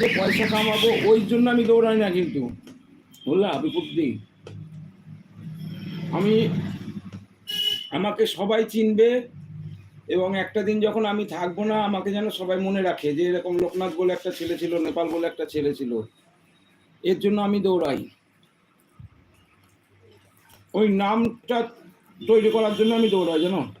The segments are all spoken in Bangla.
পয়সা কামাবো, ওই জন্য আমি দৌড়াই না কিন্তু। বুঝলা বিপুদি আমি, আমাকে সবাই চিনবে এবং একটা দিন যখন আমি থাকব না, আমাকে যেন সবাই মনে রাখে যে এরকম লোকনাথ বলে একটা ছেলে ছিল, নেপাল বলে একটা ছেলে ছিল। এর জন্য আমি দৌড়াই। ওই নামটা তৈরি করার জন্য আমি দৌড়াই, জানো?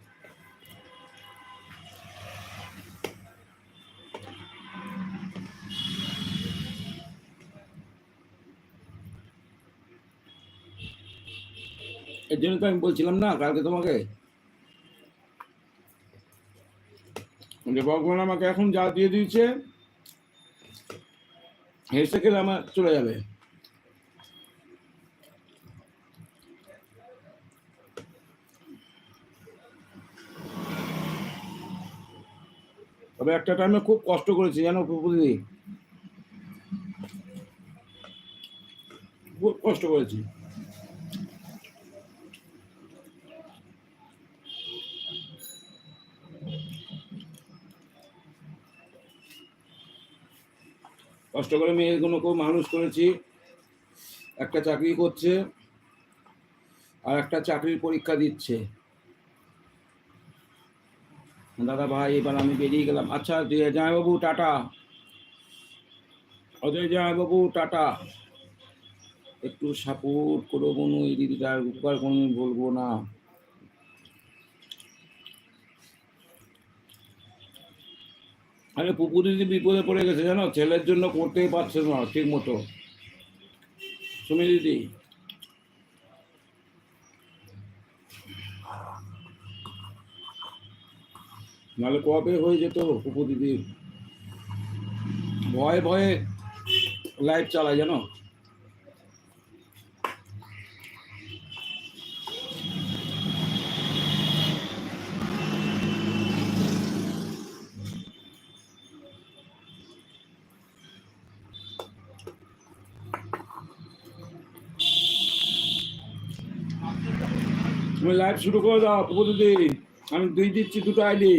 এর জন্য তো আমি বলছিলাম না কালকে তোমাকে। যে ভগবান আমাকে এখন যা দিয়ে দিয়েছে হেসে খেলে আমার চলে যাবে। তবে একটা টাইমে খুব কষ্ট করেছি, জানো প্রভুদি? খুব কষ্ট করেছি। কষ্ট করে মেয়েগুলোকেও মানুষ করেছি। একটা চাকরি করছে আর একটা চাকরির পরীক্ষা দিচ্ছে। দাদা ভাই, এবার আমি বেরিয়ে গেলাম। আচ্ছা জামাইবাবু টাটা। অজয় জামাইবাবু টাটা। একটু সাপোর্ট করো এই দিদিটার উপকার কোনো বলব না। আরে পুকুর দিদি বিপদে পড়ে গেছে জানো, ছেলের জন্য করতেই পারছে না ঠিক মতো। সুমি দিদি। নাহলে কবে হয়ে যেত পুকুর দিদির? ভয়ে ভয়ে লাইভ চালায় জানো? তুমি লাইভ শুরু করে দাও দিদি আমি দুই দিচ্ছি, দুটো আইডি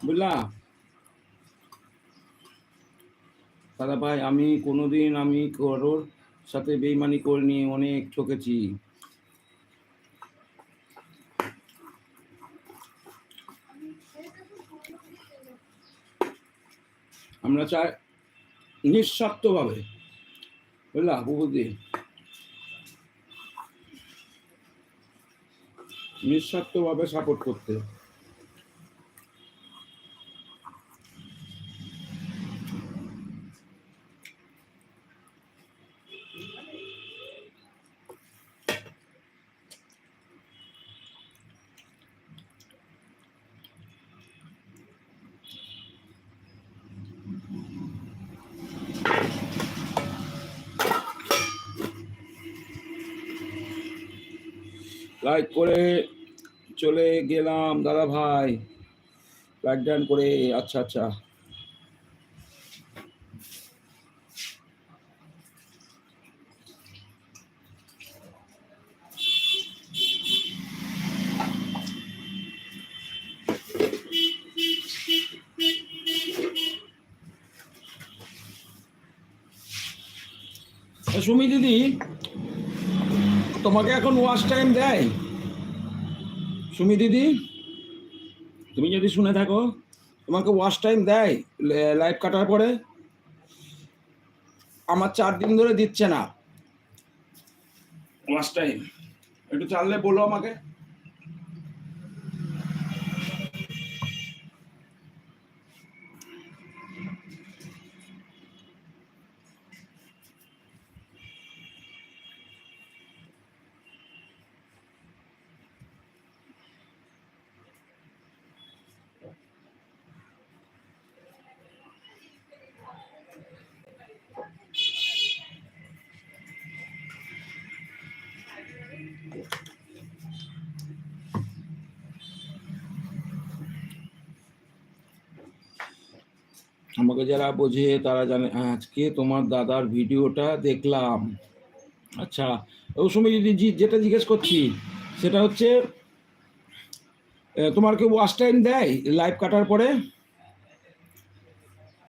বুঝলা? দাদা ভাই, আমি কোনোদিন আমি কারোর সাথে বেইমানি করিনি অনেক ঠকেছি। আমরা চাই নিঃস্বার্থভাবে বুঝলা বুবুদি নিঃস্বার্থভাবে সাপোর্ট করতে। লাইক করে চলে গেলাম দাদা ভাই। লাইক ডান করে আচ্ছা আচ্ছা। সুমি দিদি তোমাকে এখন ওয়াশ টাইম দেয়। সুমি দিদি, তুমি যদি শুনে থাকো, তোমাকে ওয়াশ টাইম দেয় লাইফ কাটার পরে। আমার চার দিন ধরে দিচ্ছে না। ওয়াশ টাইম একটু চাললে বলো আমাকে। আমাকে যারা বোঝে তারা জানে, আজকে তোমার দাদার ভিডিওটা দেখলাম। আচ্ছা ওই সময় যদি যেটা জিজ্ঞেস করছি, সেটা হচ্ছে তোমার কি ওয়াশ টাইম দেয় লাইভ কাটার পরে?